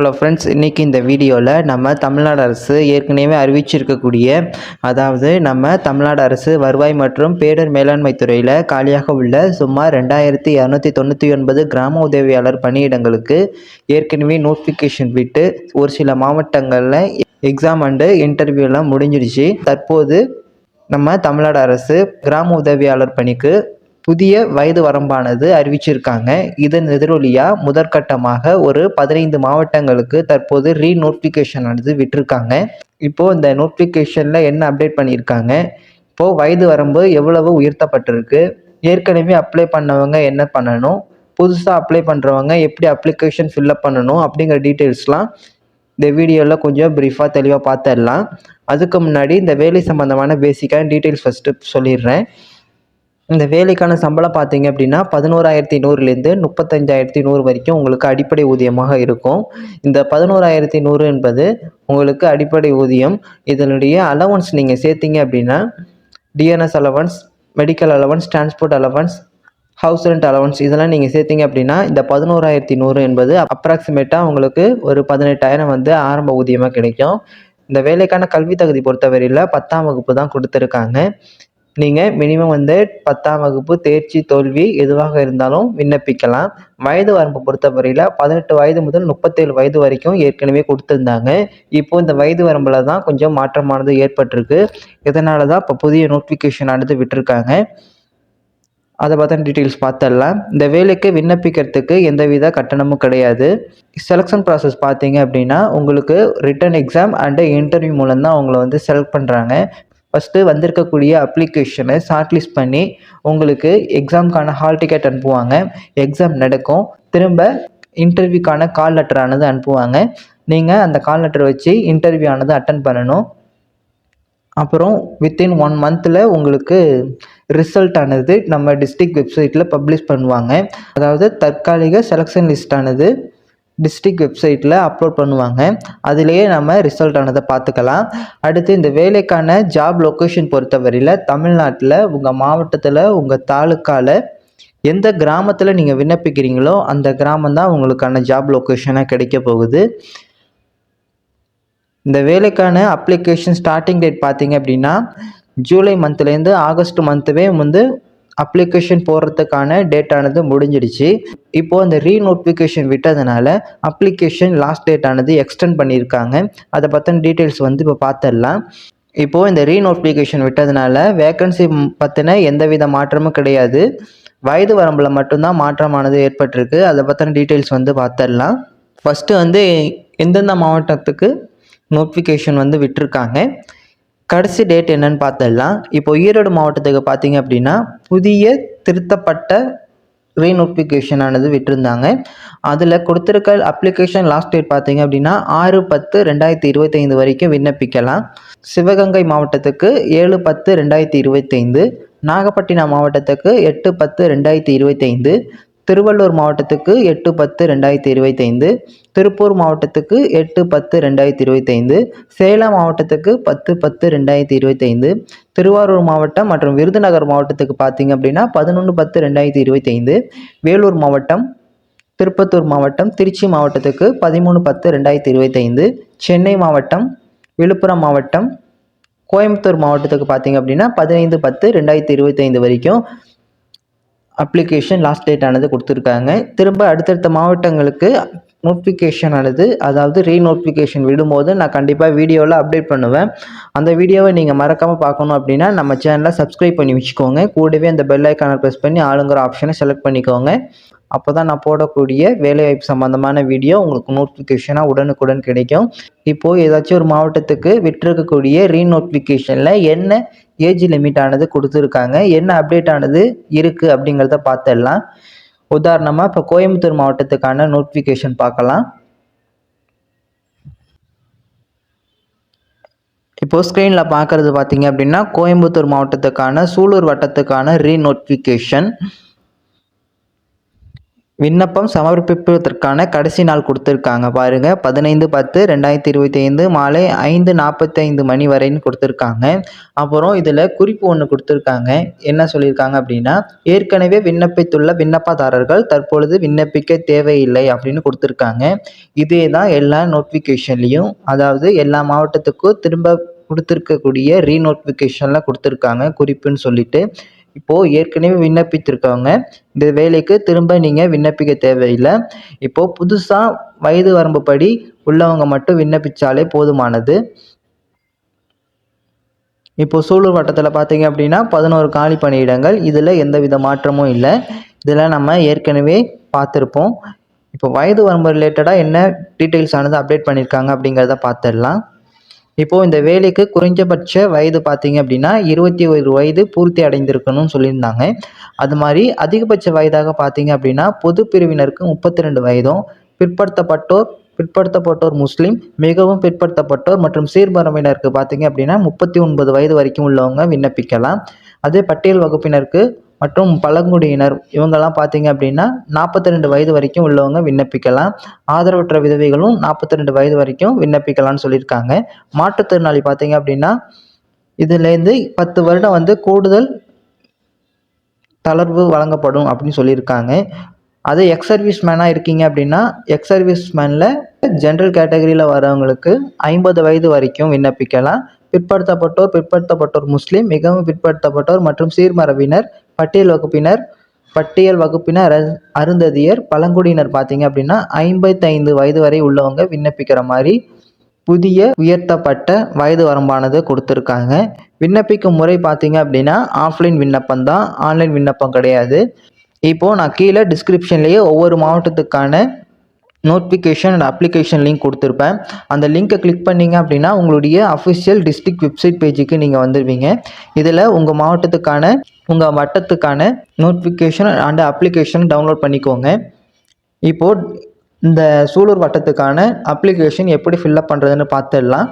Hello friends இன்றைக்கி இந்த வீடியோவில் நம்ம தமிழ்நாடு அரசு ஏற்கனவே அறிவிச்சிருக்கக்கூடிய அதாவது நம்ம தமிழ்நாடு அரசு வருவாய் மற்றும் பேரிடர் மேலாண்மை துறையில் காலியாக உள்ள சுமார் ரெண்டாயிரத்தி இரநூத்தி தொண்ணூற்றி ஒன்பது கிராம உதவியாளர் பணியிடங்களுக்கு ஏற்கனவே நோட்டிஃபிகேஷன் விட்டு ஒரு சில மாவட்டங்களில் எக்ஸாம் அண்டு இன்டர்வியூலாம் முடிஞ்சிடுச்சு தற்போது நம்ம தமிழ்நாடு அரசு கிராம உதவியாளர் பணிக்கு புதிய வயது வரம்பானது அறிவிச்சிருக்காங்க. இதன் எதிரொலியாக முதற்கட்டமாக ஒரு பதினைந்து மாவட்டங்களுக்கு தற்போது ரீ நோட்டிஃபிகேஷன் ஆனது விட்டுருக்காங்க. இப்போது இந்த நோட்டிஃபிகேஷனில் என்ன அப்டேட் பண்ணியிருக்காங்க? இப்போது வயது வரம்பு எவ்வளவு உயர்த்தப்பட்டிருக்கு? ஏற்கனவே அப்ளை பண்ணவங்க என்ன பண்ணணும்? புதுசாக அப்ளை பண்ணுறவங்க எப்படி அப்ளிகேஷன் ஃபில்அப் பண்ணணும்? அப்படிங்கிற டீட்டெயில்ஸ்லாம் இந்த வீடியோவில் கொஞ்சம் ப்ரீஃபாக தெளிவாக பார்த்துடலாம். அதுக்கு முன்னாடி இந்த வேலை சம்மந்தமான பேசிக்கான டீட்டெயில்ஸ் ஃபஸ்ட்டு சொல்லிடுறேன். இந்த வேலைக்கான சம்பளம் பார்த்தீங்க அப்படின்னா பதினோராயிரத்தி நூறுலேருந்து முப்பத்தஞ்சாயிரத்தி நூறு வரைக்கும் உங்களுக்கு அடிப்படை ஊதியமாக இருக்கும். இந்த பதினோராயிரத்தி நூறு என்பது உங்களுக்கு அடிப்படை ஊதியம். இதனுடைய அலவன்ஸ் நீங்கள் சேர்த்தீங்க அப்படின்னா TNS allowance medical allowance transport allowance house rent allowance இதெல்லாம் நீங்கள் சேர்த்தீங்க அப்படின்னா இந்த பதினோராயிரத்தி நூறு என்பது அப்ராக்சிமேட்டாக உங்களுக்கு ஒரு பதினெட்டாயிரம் வந்து ஆரம்ப ஊதியமாக கிடைக்கும். இந்த வேலைக்கான கல்வி தகுதி பொறுத்தவரையில் பத்தாம் வகுப்பு தான் கொடுத்துருக்காங்க. நீங்கள் மினிமம் வந்து பத்தாம் வகுப்பு தேர்ச்சி தோல்வி எதுவாக இருந்தாலும் விண்ணப்பிக்கலாம். வயது வரம்பு பொறுத்தவரையில் பதினெட்டு வயது முதல் முப்பத்தேழு வயது வரைக்கும் ஏற்கனவே கொடுத்துருந்தாங்க. இப்போ இந்த வயது வரம்பில் தான் கொஞ்சம் மாற்றமானது ஏற்பட்டிருக்கு. இதனால தான் இப்போ புதிய நோட்டிஃபிகேஷன் ஆனது விட்டுருக்காங்க. அதை பற்றின டீட்டெயில்ஸ் பார்த்துடலாம். இந்த வேலைக்கு விண்ணப்பிக்கிறதுக்கு எந்தவித கட்டணமும் கிடையாது. செலெக்ஷன் ப்ராசஸ் பார்த்தீங்க அப்படின்னா உங்களுக்கு ரிட்டன் எக்ஸாம் அண்டு இன்டர்வியூ மூலம் தான் உங்களை வந்து செலக்ட் பண்ணுறாங்க ஃபஸ்ட்டு வந்திருக்கக்கூடிய அப்ளிகேஷனை ஷார்ட்லிஸ்ட் பண்ணி உங்களுக்கு எக்ஸாமுக்கான ஹால் டிக்கெட் அனுப்புவாங்க. எக்ஸாம் நடக்கும். திரும்ப இன்டர்வியூக்கான கால் லெட்டர் ஆனது அனுப்புவாங்க. நீங்கள் அந்த கால் லெட்டர் வச்சு இன்டர்வியூ ஆனது அட்டன் பண்ணணும். அப்புறம் வித்தின் ஒன் மந்தில் உங்களுக்கு ரிசல்ட் ஆனது நம்ம டிஸ்ட்ரிக்ட் வெப்சைட்டில் பப்ளிஷ் பண்ணுவாங்க. அதாவது தற்காலிக செலெக்ஷன் லிஸ்ட் ஆனது டிஸ்ட்ரிக்ட் வெப்சைட்டில் அப்லோட் பண்ணுவாங்க. அதிலேயே நம்ம ரிசல்ட் ஆனதை பார்த்துக்கலாம். அடுத்து இந்த வேலைக்கான ஜாப் லொக்கேஷன் பொறுத்தவரையில் தமிழ்நாட்டில் உங்கள் மாவட்டத்தில் உங்கள் தாலுக்காவில் எந்த கிராமத்தில் நீங்கள் விண்ணப்பிக்கிறீங்களோ அந்த கிராமம் தான் உங்களுக்கான ஜாப் லொக்கேஷனாக கிடைக்க போகுது. இந்த வேலைக்கான அப்ளிகேஷன் ஸ்டார்டிங் டேட் பார்த்தீங்க அப்படின்னா ஜூலை மந்த்லேருந்து ஆகஸ்ட் மந்த்துவே வந்து அப்ளிகேஷன் போடுறதுக்கான டேட்டானது முடிஞ்சிடுச்சு. இப்போது அந்த ரீ நோட்டிஃபிகேஷன் விட்டதுனால அப்ளிகேஷன் லாஸ்ட் டேட் ஆனது எக்ஸ்டெண்ட் பண்ணியிருக்காங்க. அதை பற்றின டீட்டெயில்ஸ் வந்து இப்போ பார்த்துடலாம் இப்போது இந்த ரீ நோட்டிஃபிகேஷன் விட்டதுனால வேக்கன்சி பற்றின எந்தவித மாற்றமும் கிடையாது. வயது வரம்பில் மட்டும்தான் மாற்றமானது ஏற்பட்டிருக்கு. அதை பற்றின டீட்டெயில்ஸ் வந்து பார்த்துடலாம் ஃபஸ்ட்டு வந்து எந்தெந்த மாவட்டத்துக்கு நோட்டிஃபிகேஷன் வந்து விட்டுருக்காங்க. கடைசி டேட் என்னன்னு பார்த்துடலாம். இப்போ ஈரோடு மாவட்டத்துக்கு பார்த்தீங்க அப்படின்னா புதிய திருத்தப்பட்ட ரீநோட்டிஃபிகேஷன் ஆனது விட்டுருந்தாங்க. அதில் கொடுத்துருக்க அப்ளிகேஷன் லாஸ்ட் டேட் பார்த்தீங்க அப்படின்னா ஆறு பத்து ரெண்டாயிரத்தி இருபத்தைந்து வரைக்கும் விண்ணப்பிக்கலாம். சிவகங்கை மாவட்டத்துக்கு ஏழு பத்து ரெண்டாயிரத்தி இருபத்தைந்து நாகப்பட்டினம் மாவட்டத்துக்கு எட்டு பத்து ரெண்டாயிரத்தி இருபத்தைந்து திருவள்ளூர் மாவட்டத்துக்கு எட்டு பத்து ரெண்டாயிரத்தி இருபத்தைந்து திருப்பூர் மாவட்டத்துக்கு எட்டு பத்து ரெண்டாயிரத்தி இருபத்தைந்து சேலம் மாவட்டத்துக்கு பத்து பத்து ரெண்டாயிரத்தி இருபத்தைந்து திருவாரூர் மாவட்டம் மற்றும் விருதுநகர் மாவட்டத்துக்கு பார்த்தீங்க அப்படின்னா பதினொன்று பத்து ரெண்டாயிரத்தி இருபத்தைந்து வேலூர் மாவட்டம் திருப்பத்தூர் மாவட்டம் திருச்சி மாவட்டத்துக்கு பதிமூணு பத்து ரெண்டாயிரத்தி இருபத்தைந்து சென்னை மாவட்டம் விழுப்புரம் மாவட்டம் கோயம்புத்தூர் மாவட்டத்துக்கு பார்த்தீங்க அப்படின்னா பதினைந்து பத்து ரெண்டாயிரத்தி இருபத்தைந்து வரைக்கும் அப்ளிகேஷன் லாஸ்ட் டேட் ஆனது கொடுத்துருக்காங்க. திரும்ப அடுத்தடுத்த மாவட்டங்களுக்கு நோட்டிஃபிகேஷன் ஆனது அதாவது ரீ நோட்டிஃபிகேஷன் விடும்போது நான் கண்டிப்பாக வீடியோவில் அப்டேட் பண்ணுவேன். அந்த வீடியோவை நீங்கள் மறக்காமல் பார்க்கணும் அப்படின்னா நம்ம சேனலை சப்ஸ்கிரைப் பண்ணி வச்சுக்கோங்க. கூடவே அந்த பெல் ஐக்கானை ப்ரெஸ் பண்ணி ஆளுங்கிற ஆப்ஷனை செலக்ட் பண்ணிக்கோங்க. அப்போ தான் நான் போடக்கூடிய வேலைவாய்ப்பு சம்மந்தமான வீடியோ உங்களுக்கு நோட்டிஃபிகேஷனாக உடனுக்குடன் கிடைக்கும். இப்போது ஏதாச்சும் ஒரு மாவட்டத்துக்கு விட்டிருக்கக்கூடிய ரீ நோட்டிஃபிகேஷனில் என்ன ஏஜ் லிமிட் ஆனது கொடுத்துருக்காங்க. என்ன அப்டேட் ஆனது? இருக்குது அப்படிங்கிறத பார்த்துடலாம் உதாரணமாக இப்போ கோயம்புத்தூர் மாவட்டத்துக்கான நோட்டிஃபிகேஷன் பார்க்கலாம் இப்போது ஸ்க்ரீனில் பார்க்குறது பார்த்தீங்க அப்படின்னா கோயம்புத்தூர் மாவட்டத்துக்கான சூலூர் வட்டத்துக்கான ரீநோட்டிஃபிகேஷன் விண்ணப்பம் சமர்ப்பிப்பதற்கான கடைசி நாள் கொடுத்துருக்காங்க. பாருங்கள் பதினைந்து பத்து ரெண்டாயிரத்தி இருபத்தி ஐந்து மாலை ஐந்து நாற்பத்தைந்து மணி வரைன்னு கொடுத்துருக்காங்க. அப்புறம் இதில் குறிப்பு ஒன்று கொடுத்துருக்காங்க. என்ன சொல்லியிருக்காங்க அப்படின்னா ஏற்கனவே விண்ணப்பித்துள்ள விண்ணப்பதாரர்கள் தற்பொழுது விண்ணப்பிக்க தேவையில்லை அப்படின்னு கொடுத்துருக்காங்க. இதே தான் எல்லா நோட்டிஃபிகேஷன்லேயும் அதாவது எல்லா மாவட்டத்துக்கும் திரும்ப கொடுத்துருக்கக்கூடிய ரீநோட்டிஃபிகேஷனில் கொடுத்துருக்காங்க குறிப்புன்னு சொல்லிட்டு. இப்போது ஏற்கனவே விண்ணப்பித்திருக்கவங்க இந்த வேலைக்கு திரும்ப நீங்கள் விண்ணப்பிக்க தேவையில்லை. இப்போது புதுசாக வயது வரம்புப்படி உள்ளவங்க மட்டும் விண்ணப்பித்தாலே போதுமானது. இப்போது சூலூர் வட்டத்தில் பார்த்தீங்க அப்படின்னா பதினோரு காலி பணியிடங்கள். இதில் எந்த வித மாற்றமும் இல்லை. இதில் நம்ம ஏற்கனவே பார்த்துருப்போம் இப்போ வயது வரம்பு ரிலேட்டடாக என்ன டீட்டெயில்ஸ் ஆனது அப்டேட் பண்ணியிருக்காங்க அப்படிங்கிறத பார்த்துடலாம் இப்போது இந்த வேலைக்கு குறைஞ்சபட்ச வயது பார்த்தீங்க அப்படின்னா இருபத்தி ஒரு வயது பூர்த்தி அடைந்திருக்கணும்னு சொல்லியிருந்தாங்க. அது மாதிரி அதிகபட்ச வயதாக பார்த்தீங்க அப்படின்னா பொது பிரிவினருக்கு முப்பத்தி ரெண்டு வயதும் பிற்படுத்தப்பட்டோர் பிற்படுத்தப்பட்டோர் முஸ்லீம் மிகவும் பிற்படுத்தப்பட்டோர் மற்றும் சீர்பரம்பினருக்கு பார்த்தீங்க அப்படின்னா முப்பத்தி ஒன்பது வயது வரைக்கும் உள்ளவங்க விண்ணப்பிக்கலாம். அதே பட்டியல் வகுப்பினருக்கு மற்றும் பழங்குடியினர் இவங்கெல்லாம் பார்த்தீங்க அப்படின்னா நாற்பத்தி ரெண்டு வயது வரைக்கும் உள்ளவங்க விண்ணப்பிக்கலாம். ஆதரவற்ற விதவைகளும் நாற்பத்தி ரெண்டு வயது வரைக்கும் விண்ணப்பிக்கலாம்னு சொல்லியிருக்காங்க. மாற்றுத்திறனாளி பார்த்தீங்க அப்படின்னா இதுலேருந்து பத்து வருடம் வந்து கூடுதல் தளர்வு வழங்கப்படும் அப்படின்னு சொல்லியிருக்காங்க. அதே எக்ஸ் சர்வீஸ் மேனாக இருக்கீங்க அப்படின்னா எக்ஸ் சர்வீஸ் மேனில் ஜென்ரல் கேட்டகரியில் வரவங்களுக்கு ஐம்பது வயது வரைக்கும் விண்ணப்பிக்கலாம். பிற்படுத்தப்பட்டோர் பிற்படுத்தப்பட்டோர் முஸ்லீம் மிகவும் பிற்படுத்தப்பட்டோர் மற்றும் சீர்மரபினர் பட்டியல் வகுப்பினர் பட்டியல் வகுப்பினர் அருந்ததியர் பழங்குடியினர் பார்த்தீங்க அப்படின்னா ஐம்பத்தைந்து வயது வரை உள்ளவங்க விண்ணப்பிக்கிற மாதிரி புதிய உயர்த்தப்பட்ட வயது வரம்பானது கொடுத்துருக்காங்க. விண்ணப்பிக்கும் முறை பார்த்தீங்க அப்படின்னா ஆஃப்லைன் விண்ணப்பம் தான் ஆன்லைன் விண்ணப்பம் கிடையாது. இப்போது நான் கீழே டிஸ்கிரிப்ஷன்லேயே ஒவ்வொரு மாவட்டத்துக்கான நோட்டிஃபிகேஷன் அண்ட் அப்ளிகேஷன் லிங்க் கொடுத்துருப்பேன். அந்த லிங்க்கை கிளிக் பண்ணிங்க அப்படின்னா உங்களுடைய அஃபிஷியல் டிஸ்ட்ரிக்ட் வெப்சைட் பேஜுக்கு நீங்கள் வந்துடுவீங்க இதில் உங்கள் மாவட்டத்துக்கான உங்கள் வட்டத்துக்கான நோட்டிஃபிகேஷன் அண்ட் அப்ளிகேஷன் டவுன்லோட் பண்ணிக்கோங்க. இப்போது இந்த சூலூர் வட்டத்துக்கான அப்ளிகேஷன் எப்படி ஃபில்லப் பண்ணுறதுன்னு பார்த்துடலாம்.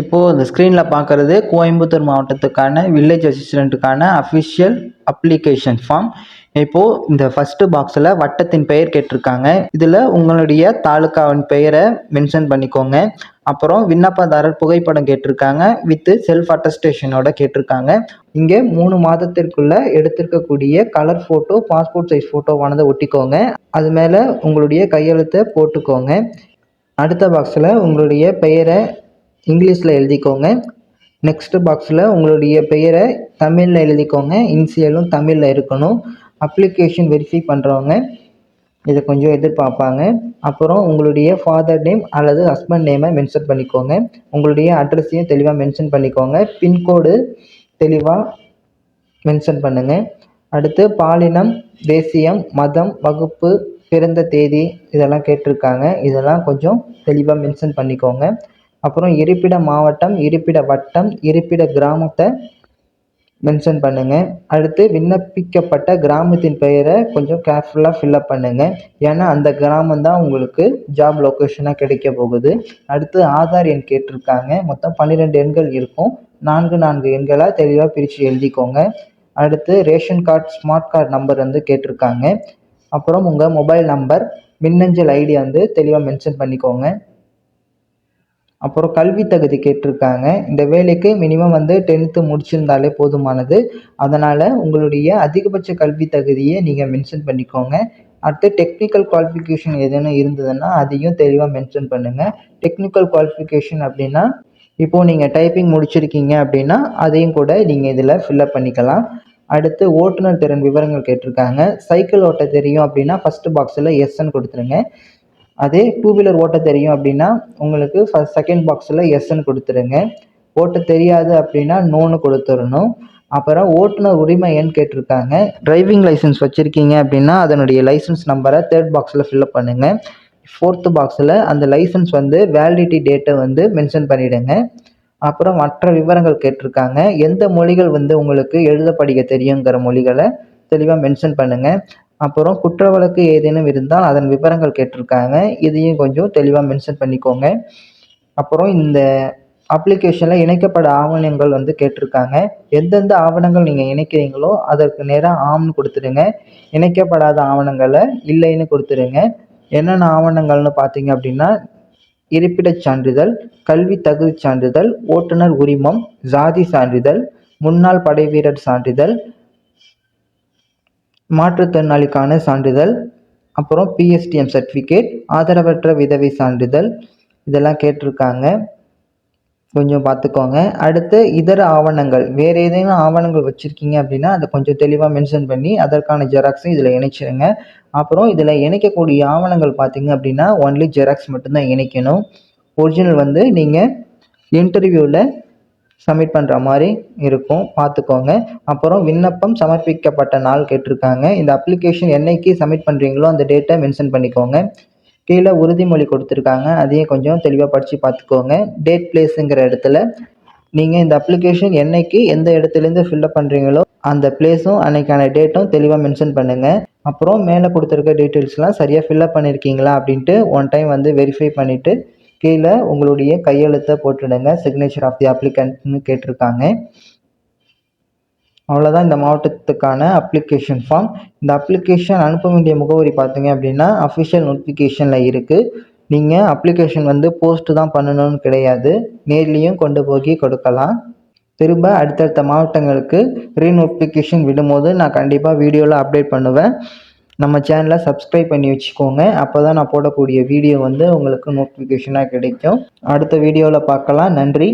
இப்போது இந்த ஸ்க்ரீனில் பார்க்குறது கோயம்புத்தூர் மாவட்டத்துக்கான வில்லேஜ் அசிஸ்டண்ட்டுக்கான அஃபிஷியல் அப்ளிகேஷன் ஃபார்ம் இப்போது இந்த ஃபஸ்ட்டு பாக்ஸில் வட்டத்தின் பெயர் கேட்டிருக்காங்க. இதில் உங்களுடைய தாலுக்காவின் பெயரை மென்ஷன் பண்ணிக்கோங்க. அப்புறம் விண்ணப்பதாரர் புகைப்படம் கேட்டிருக்காங்க. வித்து செல்ஃப் அட்டஸ்டேஷனோட கேட்டிருக்காங்க. இங்கே மூணு மாதத்திற்குள்ளே எடுத்திருக்கக்கூடிய கலர் ஃபோட்டோ பாஸ்போர்ட் சைஸ் ஃபோட்டோவானதை ஒட்டிக்கோங்க. அது மேலே உங்களுடைய கையெழுத்தை போட்டுக்கோங்க. அடுத்த பாக்ஸில் உங்களுடைய பெயரை இங்கிலீஷில் எழுதிக்கோங்க. நெக்ஸ்ட் பாக்ஸில் உங்களுடைய பெயரை தமிழில் எழுதிக்கோங்க. இன்சியலும் தமிழில் இருக்கணும். அப்ளிகேஷன் வெரிஃபை பண்ணுறவங்க இதை கொஞ்சம் எதிர்பார்ப்பாங்க. அப்புறம் உங்களுடைய ஃபாதர் நேம் அல்லது ஹஸ்பண்ட் நேமை மென்ஷன் பண்ணிக்கோங்க. உங்களுடைய அட்ரஸையும் தெளிவாக மென்ஷன் பண்ணிக்கோங்க. பின்கோடு தெளிவாக மென்ஷன் பண்ணுங்கள் அடுத்து பாலினம் தேசியம் மதம் வகுப்பு பிறந்த தேதி இதெல்லாம் கேட்டிருக்காங்க. இதெல்லாம் கொஞ்சம் தெளிவாக மென்ஷன் பண்ணிக்கோங்க. அப்புறம் இருப்பிட மாவட்டம் இருப்பிட வட்டம் இருப்பிட கிராமத்தை மென்ஷன் பண்ணுங்கள் அடுத்து விண்ணப்பிக்கப்பட்ட கிராமத்தின் பெயரை கொஞ்சம் கேர்ஃபுல்லாக ஃபில்லப் பண்ணுங்கள் ஏன்னா அந்த கிராமம் தான் உங்களுக்கு ஜாப் லொக்கேஷனாக கிடைக்க போகுது. அடுத்து ஆதார் எண் கேட்டிருக்காங்க. மொத்தம் பன்னிரெண்டு எண்கள் இருக்கும். நான்கு நான்கு எண்களாக தெளிவாக பிரித்து எழுதிக்கோங்க. அடுத்து ration card smart card number வந்து கேட்டிருக்காங்க. அப்புறம் உங்கள் மொபைல் நம்பர் மின்னஞ்சல் ஐடி வந்து தெளிவாக மென்ஷன் பண்ணிக்கோங்க. அப்புறம் கல்வி தகுதி கேட்டிருக்காங்க. இந்த வேலைக்கு மினிமம் வந்து டென்த்து முடிச்சிருந்தாலே போதுமானது. அதனால் உங்களுடைய அதிகபட்ச கல்வி தகுதியை நீங்கள் மென்ஷன் பண்ணிக்கோங்க. அடுத்து டெக்னிக்கல் குவாலிஃபிகேஷன் எதுன்னு இருந்ததுன்னா அதையும் தெளிவாக மென்ஷன் பண்ணுங்கள் டெக்னிக்கல் குவாலிஃபிகேஷன் அப்படின்னா இப்போது நீங்கள் டைப்பிங் முடிச்சிருக்கீங்க அப்படின்னா அதையும் கூட நீங்கள் இதில் ஃபில்லப் பண்ணிக்கலாம். அடுத்து ஓட்டுநர் திறன் விவரங்கள் கேட்டிருக்காங்க. சைக்கிள் ஓட்ட தெரியும் அப்படின்னா ஃபஸ்ட்டு பாக்ஸில் எஸ்ன்னு கொடுத்துருங்க. அதே டூ வீலர் ஓட்ட தெரியும் அப்படின்னா உங்களுக்கு ஃபஸ்ட் செகண்ட் பாக்ஸில் எஸ்ன்னு கொடுத்துருங்க. ஓட்ட தெரியாது அப்படின்னா நோன்னு கொடுத்துடணும் அப்புறம் ஓட்டுநர் உரிமை எண் கேட்டிருக்காங்க. டிரைவிங் லைசன்ஸ் வச்சுருக்கீங்க அப்படின்னா அதனுடைய லைசன்ஸ் நம்பரை தேர்ட் பாக்ஸில் ஃபில்அப் பண்ணுங்கள் ஃபோர்த்து பாக்ஸில் அந்த லைசன்ஸ் வந்து வேலிடிட்டி டேட்டை வந்து மென்ஷன் பண்ணிவிடுங்க அப்புறம் மற்ற விவரங்கள் கேட்டிருக்காங்க. எந்த மொழிகள் வந்து உங்களுக்கு எழுத படிக்க தெரியுங்கிற மொழிகளை தெளிவாக மென்ஷன் பண்ணுங்கள் அப்புறம் குற்ற வழக்கு ஏதேனும் இருந்தால் அதன் விவரங்கள் கேட்டிருக்காங்க. இதையும் கொஞ்சம் தெளிவாக மென்ஷன் பண்ணிக்கோங்க. அப்புறம் இந்த அப்ளிகேஷனில் இணைக்கப்பட ஆவணங்கள் வந்து கேட்டிருக்காங்க. எந்தெந்த ஆவணங்கள் நீங்கள் இணைக்கிறீங்களோ அதற்கு நேராக ஆம்னு கொடுத்துடுங்க. இணைக்கப்படாத ஆவணங்களை இல்லைன்னு கொடுத்துடுங்க. என்னென்ன ஆவணங்கள்னு பார்த்தீங்க அப்படின்னா இருப்பிடச் சான்றிதழ் கல்வி தகுதிச் சான்றிதழ் ஓட்டுநர் உரிமம் ஜாதி சான்றிதழ் முன்னாள் படைவீரர் சான்றிதழ் மாற்றுத்திறனாளிக்கான சான்றிதழ் அப்புறம் பிஎஸ்டிஎம் சர்டிஃபிகேட் ஆதரவற்ற விதவை சான்றிதழ் இதெல்லாம் கேட்டிருக்காங்க. கொஞ்சம் பார்த்துக்கோங்க. அடுத்து இதர ஆவணங்கள் வேறு ஏதேனும் ஆவணங்கள் வச்சுருக்கீங்க அப்படின்னா அதை கொஞ்சம் தெளிவாக மென்ஷன் பண்ணி அதற்கான ஜெராக்ஸும் இதில் இணைச்சிருங்க. அப்புறம் இதில் இணைக்கக்கூடிய ஆவணங்கள் பார்த்தீங்க அப்படின்னா ஒன்லி ஜெராக்ஸ் மட்டும்தான் இணைக்கணும். ஒரிஜினல் வந்து நீங்கள் இன்டர்வியூவில் சப்மிட் பண்ணுற மாதிரி இருக்கும். பார்த்துக்கோங்க. அப்புறம் விண்ணப்பம் சமர்ப்பிக்கப்பட்ட நாள் கேட்டிருக்காங்க. இந்த அப்ளிகேஷன் என்னைக்கு சப்மிட் பண்ணுறீங்களோ அந்த டேட்டை மென்ஷன் பண்ணிக்கோங்க. கீழே உறுதிமொழி கொடுத்துருக்காங்க. அதையும் கொஞ்சம் தெளிவாக படித்து பார்த்துக்கோங்க. டேட் பிளேஸுங்கிற இடத்துல நீங்கள் இந்த அப்ளிகேஷன் என்னைக்கு எந்த இடத்துலேருந்து ஃபில்லப் பண்ணுறீங்களோ அந்த பிளேஸும் அன்னைக்கான டேட்டும் தெளிவாக மென்ஷன் பண்ணுங்கள் அப்புறம் மேலே கொடுத்துருக்க டீட்டெயில்ஸ்லாம் சரியாக ஃபில்லப் பண்ணியிருக்கீங்களா அப்படின்ட்டு ஒன் டைம் வந்து வெரிஃபை பண்ணிவிட்டு கீழே உங்களுடைய கையெழுத்தை போட்டுடுங்க. சிக்னேச்சர் ஆஃப் தி அப்ளிகண்ட்னு கேட்டிருக்காங்க. அவ்வளோதான் இந்த மாவட்டத்துக்கான அப்ளிகேஷன் ஃபார்ம் இந்த அப்ளிகேஷன் அனுப்ப வேண்டிய முகவரி பார்த்தீங்க அப்படின்னா அஃபிஷியல் நோட்டிஃபிகேஷனில் இருக்குது நீங்கள் அப்ளிகேஷன் வந்து போஸ்ட்டு தான் பண்ணணும்னு கிடையாது. நேர்லேயும் கொண்டு போய் கொடுக்கலாம். திரும்ப அடுத்தடுத்த மாவட்டங்களுக்கு ரீநோட்டிஃபிகேஷன் விடும்போது நான் கண்டிப்பாக வீடியோவில் அப்டேட் பண்ணுவேன். நம்ம சேனலை சப்ஸ்கிரைப் பண்ணி வச்சுக்கோங்க. அப்போ தான் நான் போடக்கூடிய வீடியோ வந்து உங்களுக்கு நோட்டிஃபிகேஷனாக கிடைக்கும். அடுத்த வீடியோவில் பார்க்கலாம். நன்றி.